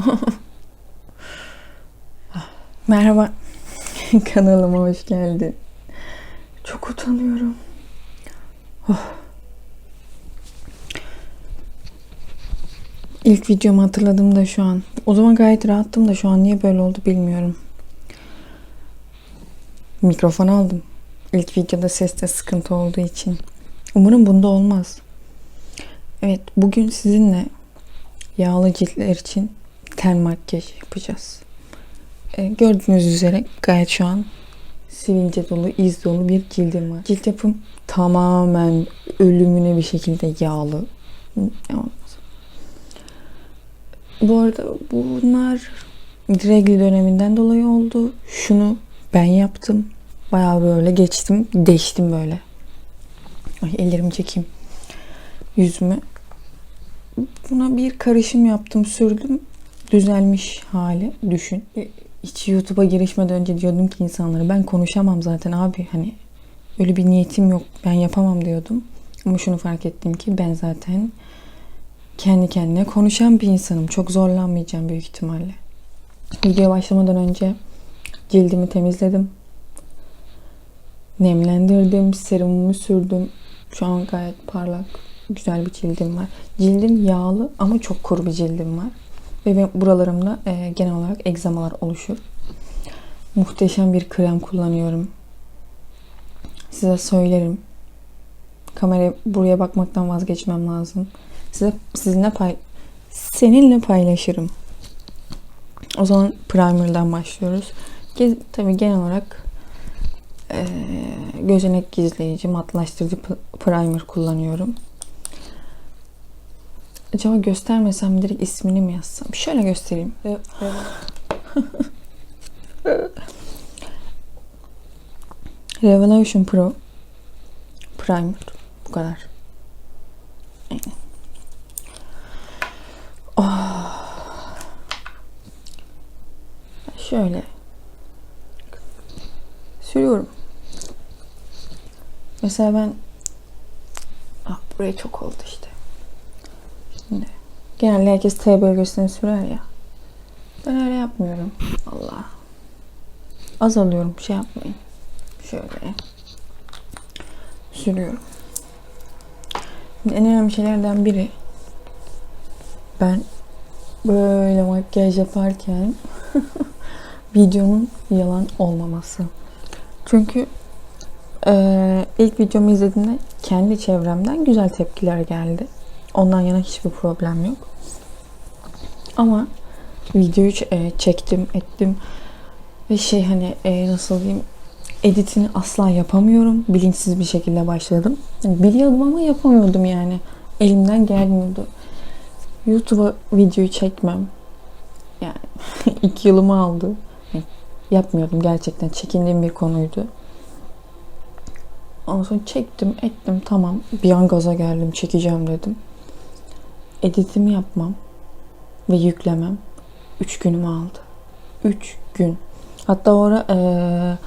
Merhaba. Kanalıma hoş geldin. Çok utanıyorum. Oh. İlk videomu hatırladım da şu an. O zaman gayet rahattım da şu an niye böyle oldu bilmiyorum. Mikrofon aldım. İlk videoda seste sıkıntı olduğu için. Umarım bunda olmaz. Evet, bugün sizinle yağlı ciltler için ten makyaj yapacağız. Ee, gördüğünüz üzere gayet şu an sivilce dolu, iz dolu bir cildim var. Cilt yapım tamamen ölümüne bir şekilde yağlı. Bu arada bunlar regli döneminden dolayı oldu. Şunu ben yaptım. Bayağı böyle geçtim, değiştim böyle. Ay ellerimi çekeyim. Yüzümü. Buna bir karışım yaptım, sürdüm. Düzelmiş hali düşün. E, Hiç YouTube'a girişmeden önce diyordum ki insanlara ben konuşamam zaten abi hani öyle bir niyetim yok ben yapamam diyordum. Ama şunu fark ettim ki ben zaten kendi kendine konuşan bir insanım. Çok zorlanmayacağım büyük ihtimalle. Videoya başlamadan önce cildimi temizledim. Nemlendirdim, serumumu sürdüm. Şu an gayet parlak, güzel bir cildim var. Cildim yağlı ama çok kuru bir cildim var. Ve buralarımda e, genel olarak egzamalar oluşur. Muhteşem bir krem kullanıyorum. Size söylerim. Kameraya buraya bakmaktan vazgeçmem lazım. Size sizinle pay seninle paylaşırım. O zaman primer'dan başlıyoruz. Gez, tabii genel olarak e, gözenek gizleyici, matlaştırıcı primer kullanıyorum. Acaba göstermesem direkt ismini mi yazsam? Şöyle göstereyim. Re- Revolution Pro Primer. Bu kadar. Oh. Şöyle sürüyorum. Mesela ben ah, buraya çok oldu işte. Genelde herkes T bölgesine sürer ya. Ben öyle yapmıyorum. Allah. Az alıyorum. Şey yapmayın. Şöyle. Sürüyorum. En önemli şeylerden biri ben böyle makyaj yaparken videonun yalan olmaması. Çünkü eee, ilk videomu izlediğimde kendi çevremden güzel tepkiler geldi. Ondan yana hiçbir problem yok. Ama videoyu e, çektim, ettim ve şey hani e, nasıl diyeyim editini asla yapamıyorum. Bilinçsiz bir şekilde başladım. Yani biliyordum ama yapamıyordum yani. Elimden gelmiyordu. YouTube'a videoyu çekmem. Yani iki yılımı aldı. Yani yapmıyordum gerçekten. Çekindiğim bir konuydu. Ondan sonra çektim, ettim tamam. Bir an gaza geldim, çekeceğim dedim. Editimi yapmam ve yüklemem 3 günümü aldı. 3 gün. Hatta orada eee,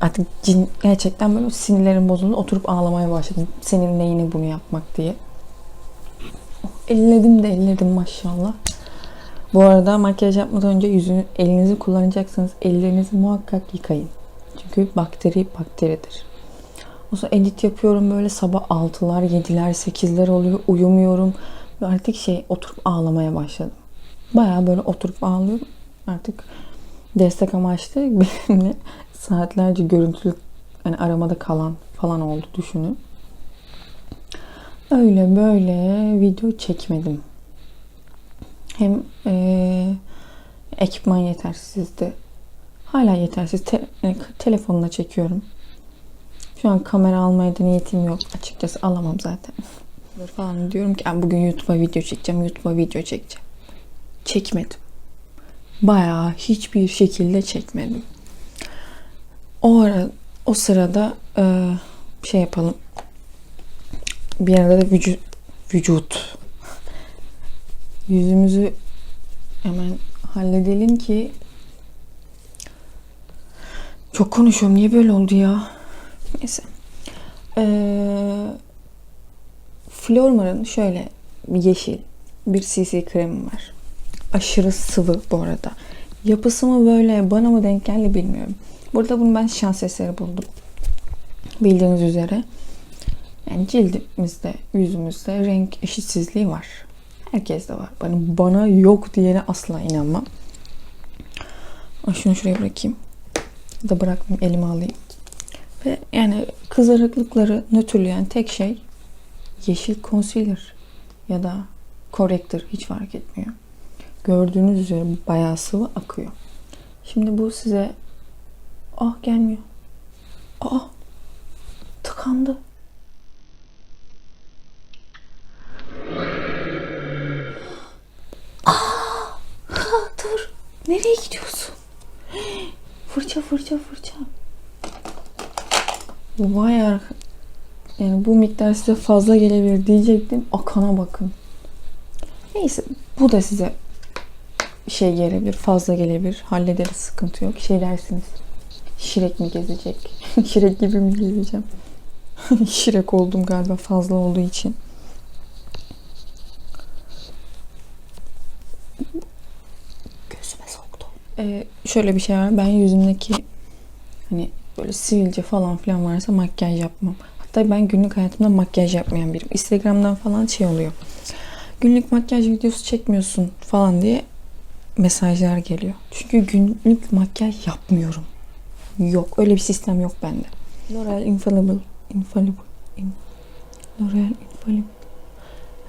artık cin, gerçekten böyle sinirlerim bozuldu. Oturup ağlamaya başladım. Senin neyine bunu yapmak diye. Elledim de elledim maşallah. Bu arada makyaj yapmadan önce yüzünü elinizi kullanacaksanız ellerinizi muhakkak yıkayın. Çünkü bakteri bakteridir. O sonra edit yapıyorum böyle sabah 6'lar, 7'ler, 8'ler oluyor. Uyumuyorum. Artık şey oturup ağlamaya başladım. Bayağı böyle oturup ağlıyorum. Artık destek amaçlı benimle saatlerce görüntülü hani aramada kalan falan oldu düşünün. Öyle böyle video çekmedim. Hem eee, ekipman yetersizdi. Hala yetersiz. Te- e, telefonla çekiyorum. Şu an kamera almaya da niyetim yok. Açıkçası alamam zaten. Böyle falan diyorum ki "Aa, bugün YouTube'a video çekeceğim, YouTube'a video çekeceğim. Çekmedim. Bayağı hiçbir şekilde çekmedim. O ara, o sırada e, şey yapalım. Bir arada da vücut, vücut. Yüzümüzü hemen halledelim ki çok konuşuyorum. Niye böyle oldu ya? Neyse. Ee, Flormar'ın şöyle yeşil bir CC kremi var. aşırı sıvı bu arada. Yapısı mı böyle bana mı denk geldi bilmiyorum. Burada bunu ben şans eseri buldum. Bildiğiniz üzere. Yani cildimizde, yüzümüzde renk eşitsizliği var. Herkeste var. Bana, bana yok diyene asla inanmam. Şunu şuraya bırakayım. Ya da bırakmayayım elime alayım. Ve yani kızarıklıkları nötrleyen tek şey yeşil concealer ya da corrector hiç fark etmiyor. Gördüğünüz üzere bayağı sıvı akıyor. Şimdi bu size ah gelmiyor. Ah tıkandı. Ah, ah, dur. Nereye gidiyorsun? Fırça fırça fırça. Vay yani bu miktar size fazla gelebilir diyecektim. Akana bakın. Neyse bu da size şey gelebilir, fazla gelebilir. Hallederiz, sıkıntı yok. Şey dersiniz. Şirek mi gezecek? Şirek gibi mi gezeceğim? Şirek oldum galiba fazla olduğu için. Gözüme soktu. Ee, şöyle bir şey var. Ben yüzümdeki hani böyle sivilce falan filan varsa makyaj yapmam. Hatta ben günlük hayatımda makyaj yapmayan biriyim. Instagram'dan falan şey oluyor. Günlük makyaj videosu çekmiyorsun falan diye mesajlar geliyor. Çünkü günlük makyaj yapmıyorum. Yok. Öyle bir sistem yok bende. L'Oreal Infallible. Infallible. In, L'Oreal Infallible.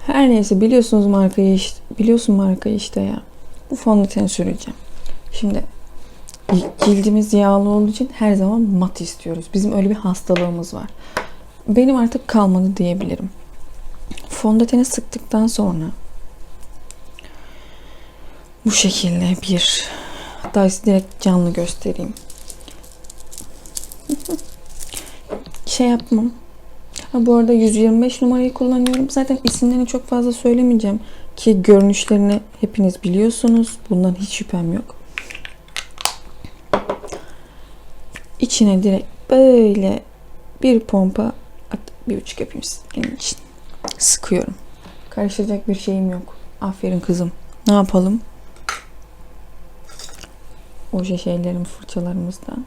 Her neyse biliyorsunuz markayı işte. Biliyorsun markayı işte ya. Bu fondöten süreceğim. Şimdi cildimiz yağlı olduğu için her zaman mat istiyoruz. Bizim öyle bir hastalığımız var. Benim artık kalmadı diyebilirim. Fondöteni sıktıktan sonra bu şekilde bir size direkt canlı göstereyim. şey yapmam. Ha, bu arada 125 numarayı kullanıyorum. Zaten isimlerini çok fazla söylemeyeceğim ki görünüşlerini hepiniz biliyorsunuz. Bundan hiç şüphem yok. İçine direkt böyle bir pompa bir buçuk yapayım senin için. Sıkıyorum. Karıştıracak bir şeyim yok. Aferin kızım. Ne yapalım? Oje şeylerim fırçalarımızdan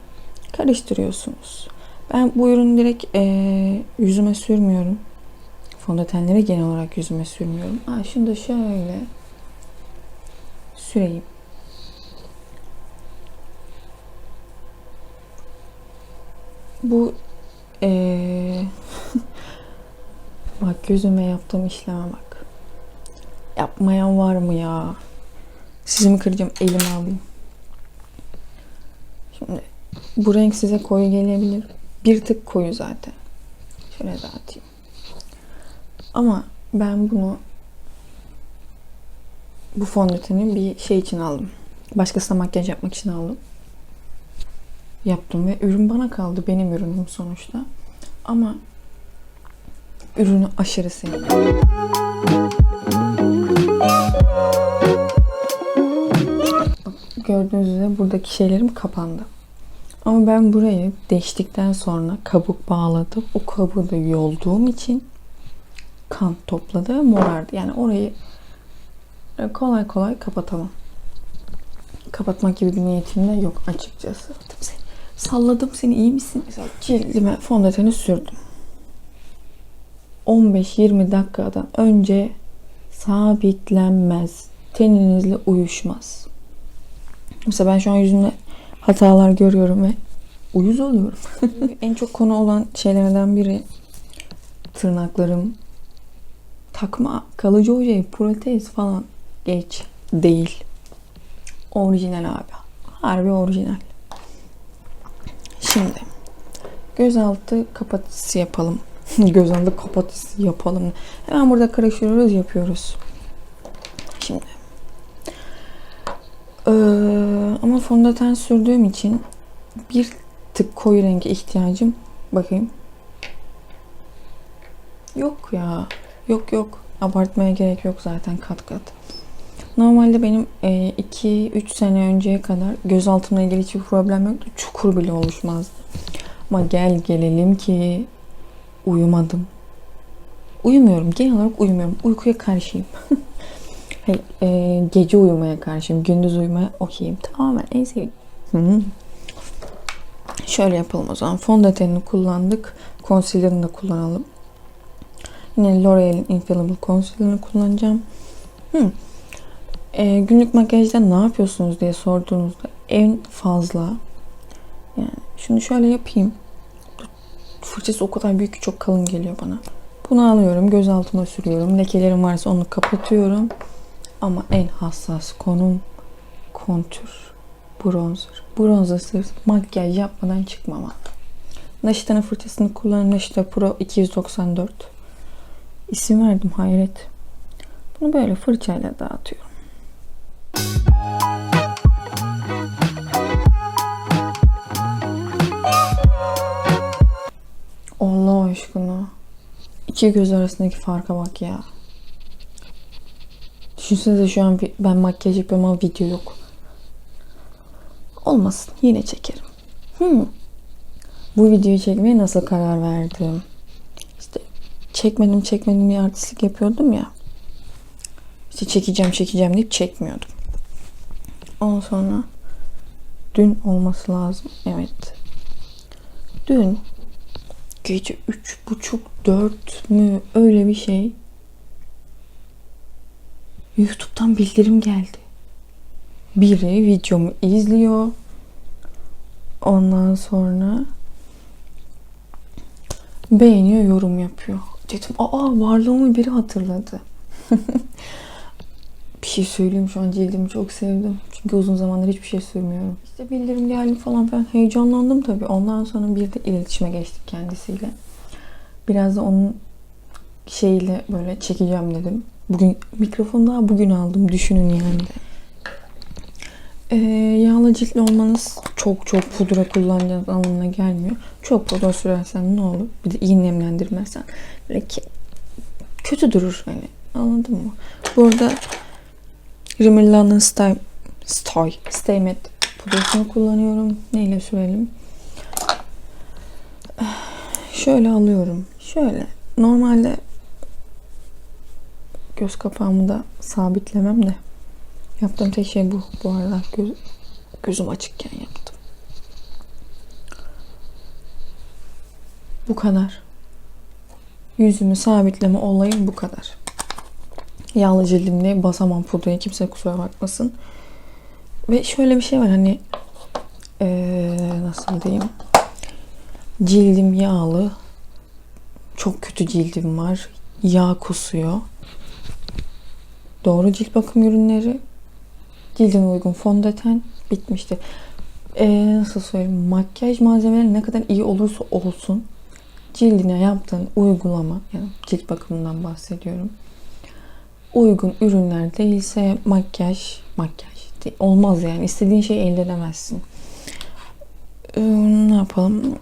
karıştırıyorsunuz. Ben bu ürünü direkt e, yüzüme sürmüyorum. Fondötenleri genel olarak yüzüme sürmüyorum. Aa, şunu da şöyle süreyim. Bu ee, bak gözüme yaptığım işleme bak. Yapmayan var mı ya? Sizi mi kıracağım? Elimi alayım. Şimdi bu renk size koyu gelebilir. Bir tık koyu zaten. Şöyle dağıtayım. Ama ben bunu bu fondöteni bir şey için aldım. Başkasına makyaj yapmak için aldım. Yaptım ve ürün bana kaldı. Benim ürünüm sonuçta. Ama ürünü aşırı sevdim. Gördüğünüz üzere buradaki şeylerim kapandı. Ama ben burayı değiştikten sonra kabuk bağladım. O kabuğu da yolduğum için kan topladı morardı. Yani orayı kolay kolay kapatamam. Kapatmak gibi bir niyetim de yok açıkçası. Salladım seni iyi misin? Cildime fondöteni sürdüm. 15-20 dakikadan önce sabitlenmez. Teninizle uyuşmaz. Mesela ben şu an yüzümde hatalar görüyorum ve uyuz oluyorum. en çok konu olan şeylerden biri tırnaklarım takma, kalıcı oje, protez falan geç değil. Orijinal abi. Harbi orijinal. Şimdi gözaltı kapatıcısı yapalım. gözaltı kapatıcısı yapalım. Hemen burada karıştırıyoruz, yapıyoruz. Şimdi ee, ama fondöten sürdüğüm için bir tık koyu renge ihtiyacım. Bakayım. Yok ya. Yok yok. Abartmaya gerek yok zaten kat kat. Normalde benim 2-3 e, sene önceye kadar göz altımla ilgili hiçbir problem yoktu. Çukur bile oluşmazdı. Ama gel gelelim ki uyumadım. Uyumuyorum. Genel olarak uyumuyorum. Uykuya karşıyım. Hey, e, gece uyumaya karşıyım. Gündüz uyumaya okeyim. Tamamen en sevdiğim. Şöyle yapalım o zaman. Fondötenini kullandık. Concealer'ını da kullanalım. Yine L'Oreal'in Infallible Concealer'ını kullanacağım. Hı. E, günlük makyajda ne yapıyorsunuz diye sorduğunuzda en fazla yani şunu şöyle yapayım. Fırçası o kadar büyük ki çok kalın geliyor bana. Bunu alıyorum, göz altıma sürüyorum. Lekelerim varsa onu kapatıyorum. Ama en hassas konum kontür, bronzer. Bronzer sırf makyaj yapmadan çıkmama. Naşita'nın fırçasını kullanıyorum. Naşita Pro 294. İsim verdim hayret. Bunu böyle fırçayla dağıtıyorum. Aşkına. İki göz arasındaki farka bak ya. Düşünsenize şu an ben makyaj yapıyorum ama video yok. Olmasın. Yine çekerim. Hmm. Bu videoyu çekmeye nasıl karar verdim? İşte çekmedim çekmedim diye artistlik yapıyordum ya. İşte çekeceğim çekeceğim deyip çekmiyordum. Ondan sonra dün olması lazım. Evet. Dün gece üç buçuk dört mü öyle bir şey YouTube'dan bildirim geldi. Biri videomu izliyor. Ondan sonra beğeniyor, yorum yapıyor. Dedim aa varlığımı biri hatırladı. şey söyleyeyim şu an cildimi çok sevdim. Çünkü uzun zamandır hiçbir şey sürmüyorum. İşte bildirim geldi falan ben heyecanlandım tabii. Ondan sonra bir de iletişime geçtik kendisiyle. Biraz da onun şeyiyle böyle çekeceğim dedim. Bugün mikrofonu daha bugün aldım. Düşünün yani. Ee, yağlı ciltli olmanız çok çok pudra kullanacağınız anlamına gelmiyor. Çok pudra sürersen ne olur? Bir de iyi nemlendirmezsen böyle ki, kötü durur hani. Anladın mı? Burada Rimmel London Stay, Stay, Stay Matte pudrasını kullanıyorum. Neyle sürelim? Şöyle alıyorum. Şöyle. Normalde göz kapağımı da sabitlemem de yaptığım tek şey bu. Bu arada göz, gözüm açıkken yaptım. Bu kadar. Yüzümü sabitleme olayı bu kadar. Yağlı cildimle basamam pudrayı. Kimse kusura bakmasın. Ve şöyle bir şey var hani ee, nasıl diyeyim cildim yağlı çok kötü cildim var yağ kusuyor doğru cilt bakım ürünleri cildime uygun fondöten bitmiştir ee, nasıl söyleyeyim makyaj malzemeleri ne kadar iyi olursa olsun cildine yaptığın uygulama yani cilt bakımından bahsediyorum uygun ürünler değilse makyaj makyaj olmaz yani. İstediğin şeyi elde edemezsin. Ee, ne yapalım?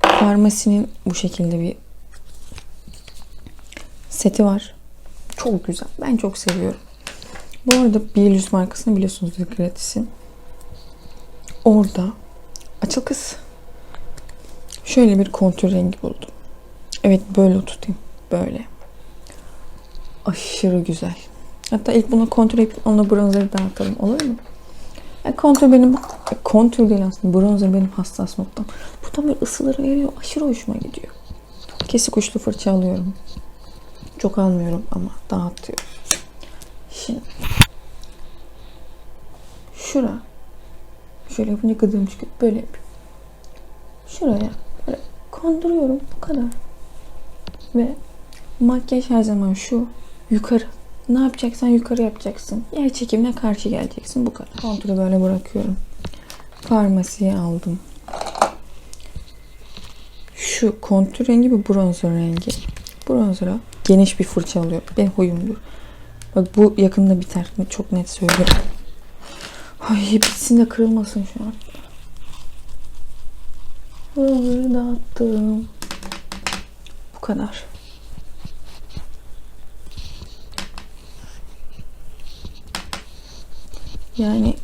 Farmasinin bu şekilde bir seti var. Çok güzel. Ben çok seviyorum. Bu arada Bielus markasını biliyorsunuzdur gratis'in orada açıl kız. Şöyle bir kontür rengi buldum. Evet böyle tutayım. Böyle aşırı güzel. Hatta ilk buna kontür yapıp ona bronzeri dağıtalım olur mu? Yani kontür benim, kontür değil aslında bronzer benim hassas noktam. Bu tam böyle ısıları veriyor. Aşırı hoşuma gidiyor. Kesik uçlu fırça alıyorum. Çok almıyorum ama dağıtıyorum. Şimdi şura şöyle yapınca gıdığım çıkıyor. Böyle yapıyorum. Şuraya böyle konduruyorum. Bu kadar. Ve makyaj her zaman şu yukarı. Ne yapacaksan yukarı yapacaksın. Yer çekimine karşı geleceksin. Bu kadar. Kontürü böyle bırakıyorum. Farmasiye aldım. Şu kontür rengi bir bronzer rengi. Bronzer'a geniş bir fırça alıyorum. Benim huyumdur. Bak bu yakında biter. Çok net söylüyorum. Ay bitsin de kırılmasın şu an. Bronzer'ı dağıttım. Bu kadar. Yani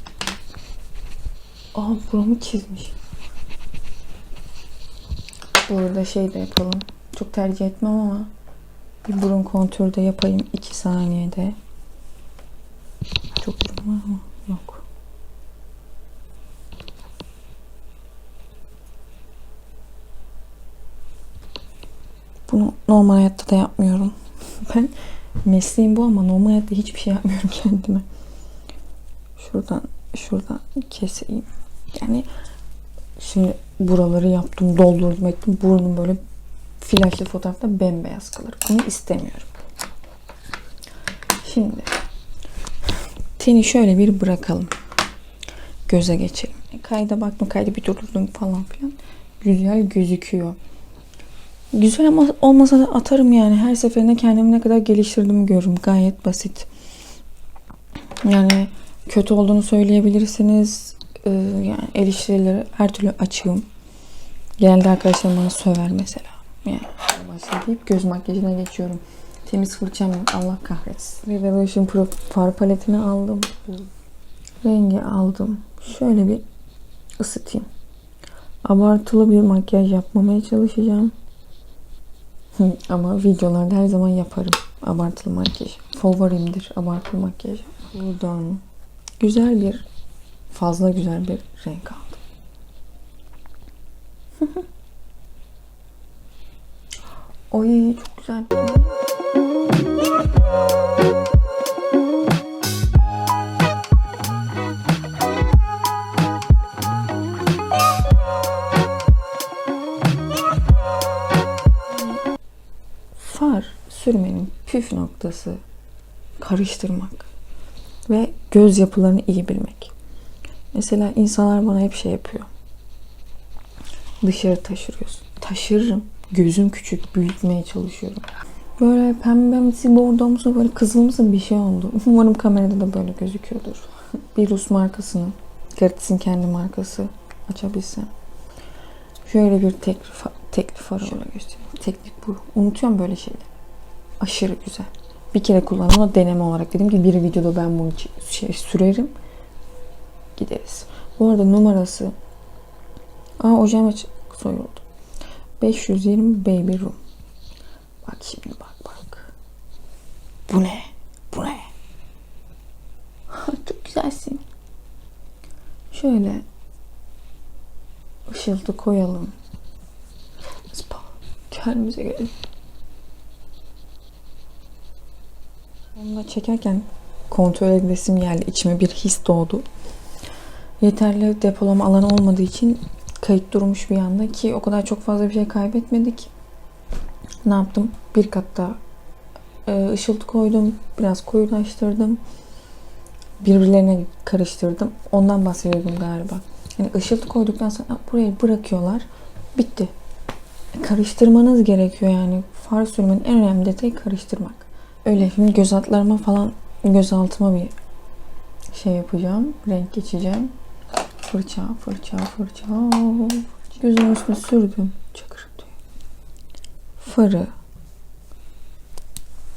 Aa buramı çizmiş. Burada şey de yapalım. Çok tercih etmem ama bir burun kontürü de yapayım 2 saniyede. Çok ürün var ama yok. Bunu normal hayatta da yapmıyorum. Ben mesleğim bu ama normal hayatta hiçbir şey yapmıyorum kendime. Şuradan şuradan keseyim. Yani şimdi buraları yaptım, doldurdum ettim. Burnum böyle flaşlı fotoğrafta bembeyaz kalır. Bunu istemiyorum. Şimdi teni şöyle bir bırakalım. Göze geçelim. Kayda baktım, kayda bir durdurdum falan filan. Güzel gözüküyor. Güzel ama olmasa da atarım yani. Her seferinde kendimi ne kadar geliştirdiğimi görürüm. Gayet basit. Yani kötü olduğunu söyleyebilirsiniz. Ee, yani eleştirileri her türlü açığım. Genelde arkadaşlarım bana söver mesela. Yani başlayıp göz makyajına geçiyorum. Temiz fırçam yok. Allah kahretsin. Revolution Pro far paletini aldım. Rengi aldım. Şöyle bir ısıtayım. Abartılı bir makyaj yapmamaya çalışacağım. Ama videolarda her zaman yaparım. Abartılı makyaj. Favorimdir abartılı makyaj. Buradan güzel bir fazla güzel bir renk aldım. Oy çok güzel. Far sürmenin püf noktası karıştırmak ve göz yapılarını iyi bilmek. Mesela insanlar bana hep şey yapıyor. Dışarı taşırıyorsun. Taşırırım. Gözüm küçük. Büyütmeye çalışıyorum. Böyle pembemsi, bordomsu, böyle kızılımsı bir şey oldu. Umarım kamerada da böyle gözüküyordur. bir Rus markasının, Gertz'in kendi markası açabilsem. Şöyle bir tekli, fa- tekli far şöyle göstereyim. Teknik bu. Unutuyorum böyle şeyleri. Aşırı güzel. Bir kere kullandım deneme olarak dedim ki bir videoda ben bunu şey, sürerim. Gideriz. Bu arada numarası Aa ojem aç soyuldu. 520 Baby Room. Bak şimdi bak bak. Bu ne? Bu ne? Çok güzelsin. Şöyle ışıltı koyalım. Spa. Kendimize gelelim. Onunla çekerken kontrol edesim geldi. İçime bir his doğdu. Yeterli depolama alanı olmadığı için kayıt durmuş bir anda ki o kadar çok fazla bir şey kaybetmedik. Ne yaptım? Bir kat daha e, ışıltı koydum. Biraz koyulaştırdım. Birbirlerine karıştırdım. Ondan bahsediyordum galiba. Yani ışıltı koyduktan sonra burayı bırakıyorlar. Bitti. Karıştırmanız gerekiyor yani. Far sürmenin en önemli detayı karıştırmak. Öyle şimdi göz altlarıma falan göz altıma bir şey yapacağım. Renk geçeceğim. Fırça, fırça, fırça. Gözümün üstüne sürdüm. Çakır diyor. Farı.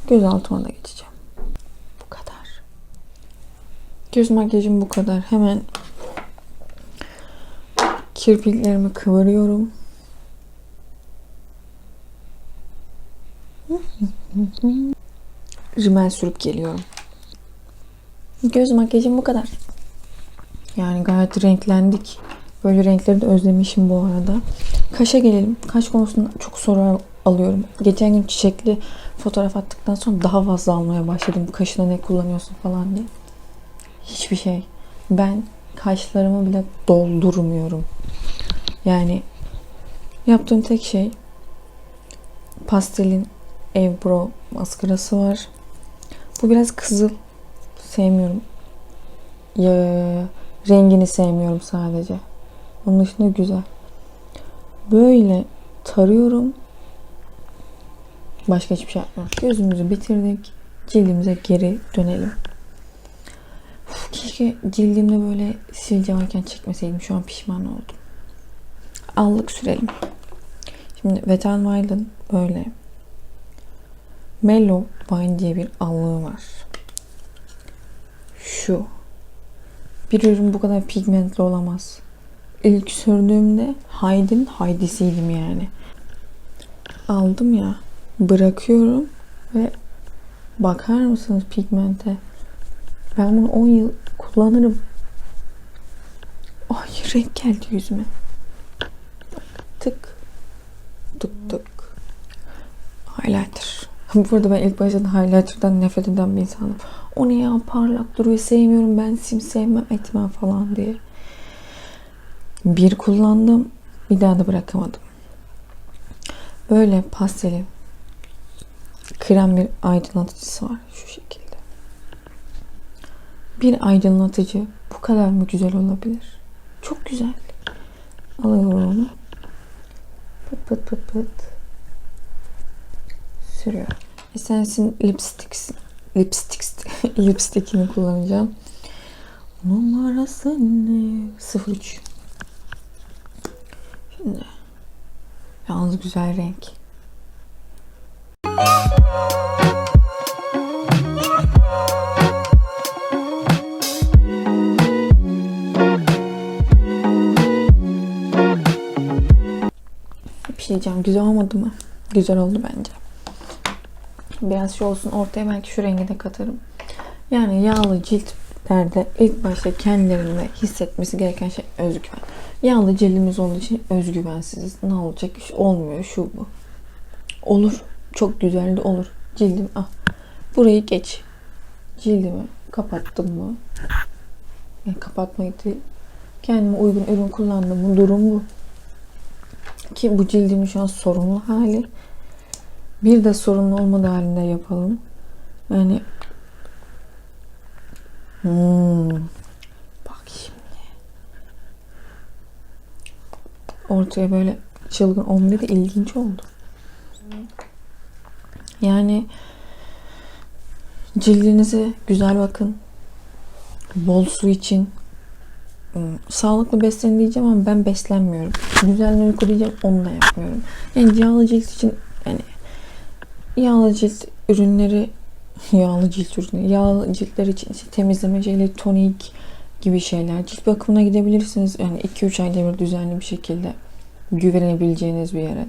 Göz altıma da geçeceğim. Bu kadar. Göz makyajım bu kadar. Hemen kirpiklerimi kıvırıyorum. Rimel sürüp geliyorum. Göz makyajım bu kadar. Yani gayet renklendik. Böyle renkleri de özlemişim bu arada. Kaşa gelelim. Kaş konusunda çok soru alıyorum. Geçen gün çiçekli fotoğraf attıktan sonra daha fazla almaya başladım. Kaşına ne kullanıyorsun falan diye. Hiçbir şey. Ben kaşlarımı bile doldurmuyorum. Yani yaptığım tek şey pastelin Eyebrow maskarası var. Bu biraz kızıl. Sevmiyorum. Ya, rengini sevmiyorum sadece. Onun dışında güzel. Böyle tarıyorum. Başka hiçbir şey yapmıyorum. Gözümüzü bitirdik. Cildimize geri dönelim. Uf, keşke cildimde böyle sivilce varken çekmeseydim. Şu an pişman oldum. Allık sürelim. Şimdi Wet n Wild'ın böyle Mellow Wine diye bir allığı var. Şu. Bir ürün bu kadar pigmentli olamaz. İlk sürdüğümde Hyde'in Hyde'siydim yani. Aldım ya. Bırakıyorum ve bakar mısınız pigmente? Ben bunu 10 yıl kullanırım. Ay renk geldi yüzüme. Tık. Tık tık. Highlighter. Burada ben ilk başta highlighter'dan nefret eden bir insanım. O ne ya parlak duruyor sevmiyorum ben sim sevmem etmem falan diye. Bir kullandım. Bir daha da bırakamadım. Böyle pasteli krem bir aydınlatıcısı var şu şekilde. Bir aydınlatıcı bu kadar mı güzel olabilir? Çok güzel. Alıyorum onu. Pıt pıt pıt pıt. Sürüyorum. Essence'in lipsticks, lipsticks, lipstickini kullanacağım. Numarası ne? 03. Şimdi. Yalnız güzel renk. Bir şey diyeceğim. Güzel olmadı mı? Güzel oldu bence. Biraz şey olsun ortaya belki şu rengi de katarım. Yani yağlı ciltlerde ilk başta kendilerinde hissetmesi gereken şey özgüven. Yağlı cildimiz olduğu için özgüvensiziz. Ne olacak? İş olmuyor şu bu. Olur. Çok güzel de olur. Cildim ah. Burayı geç. Cildimi kapattım mı? Yani kapatmayı değil. Kendime uygun ürün kullandım mı? Durum bu. Ki bu cildimin şu an sorunlu hali. Bir de sorunlu olmadığı halinde yapalım. Yani hmm. bak şimdi ortaya böyle çılgın 11 de ilginç oldu. Yani cildinize güzel bakın. Bol su için. Hmm, Sağlıklı beslenin diyeceğim ama ben beslenmiyorum. Güzel uyku diyeceğim onu da yapmıyorum. Yani yağlı cilt için yani yağlı cilt ürünleri yağlı cilt ürünü yağlı ciltler için işte temizleme jeli, tonik gibi şeyler. Cilt bakımına gidebilirsiniz. Yani 2-3 ayda bir düzenli bir şekilde güvenebileceğiniz bir yere.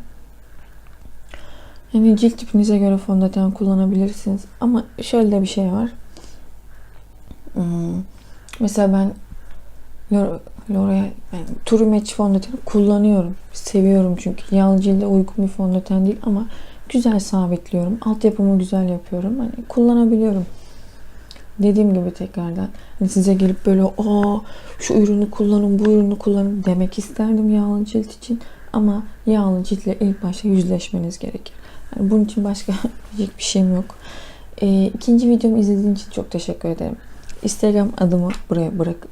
Yani cilt tipinize göre fondöten kullanabilirsiniz. Ama şöyle de bir şey var. Hmm, Mesela ben L'Oreal yani True Match fondöteni kullanıyorum. Seviyorum çünkü. Yağlı cilde uygun bir fondöten değil ama güzel sabitliyorum. Altyapımı güzel yapıyorum. Hani kullanabiliyorum. Dediğim gibi tekrardan hani size gelip böyle aa şu ürünü kullanın bu ürünü kullanın demek isterdim yağlı cilt için ama yağlı ciltle ilk başta yüzleşmeniz gerekir. Yani bunun için başka bir şeyim yok. Ee, ikinci videomu izlediğin için çok teşekkür ederim. Instagram adımı buraya bırak.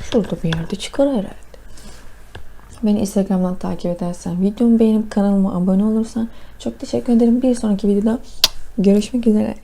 Şurada bir yerde çıkar herhalde. Beni Instagram'dan takip edersen, videomu beğenip kanalıma abone olursan çok teşekkür ederim. Bir sonraki videoda görüşmek üzere.